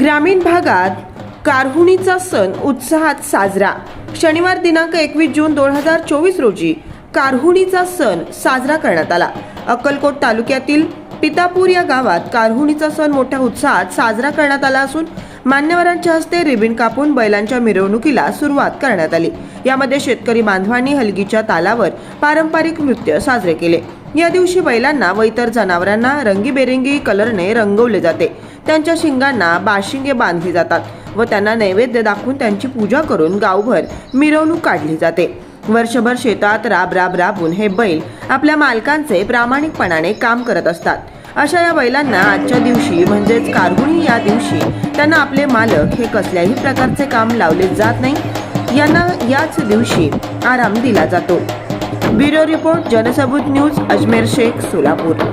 ग्रामीण भागात कारहुणीचा सण उत्साहात साजरा. शनिवार दिनांक एकवीस जून दोन हजार चोवीस रोजी कारहुणीचा सण साजरा करण्यात आला. अक्कलकोट तालुक्यातील पितापूर या गावात कारहुणीचा सण मोठ्या उत्साहात साजरा करण्यात आला असून मान्यवरांच्या हस्ते रिबिन कापून बैलांच्या मिरवणुकीला सुरुवात करण्यात आली. यामध्ये शेतकरी बांधवांनी हलगीच्या तालावर पारंपरिक नृत्य साजरे केले. या दिवशी बैलांना व इतर जनावरांना रंगीबेरंगी कलरने रंगवले जाते. त्यांच्या शिंगांना बाशिंगे बांधली जातात व त्यांना नैवेद्य दाखवून त्यांची पूजा करून गावभर मिरवणूक काढली जाते. वर्षभर शेतात राब राब राबून हे बैल आपल्या मालकांचे प्रामाणिकपणाने काम करत असतात. अशा या बैलांना आजच्या दिवशी म्हणजेच कारहुणी या दिवशी त्यांना आपले मालक हे कसल्याही प्रकारचे काम लावले जात नाही. यांना याच दिवशी आराम दिला जातो. Bureau report Jansabut news Ajmer Shaikh Solapur.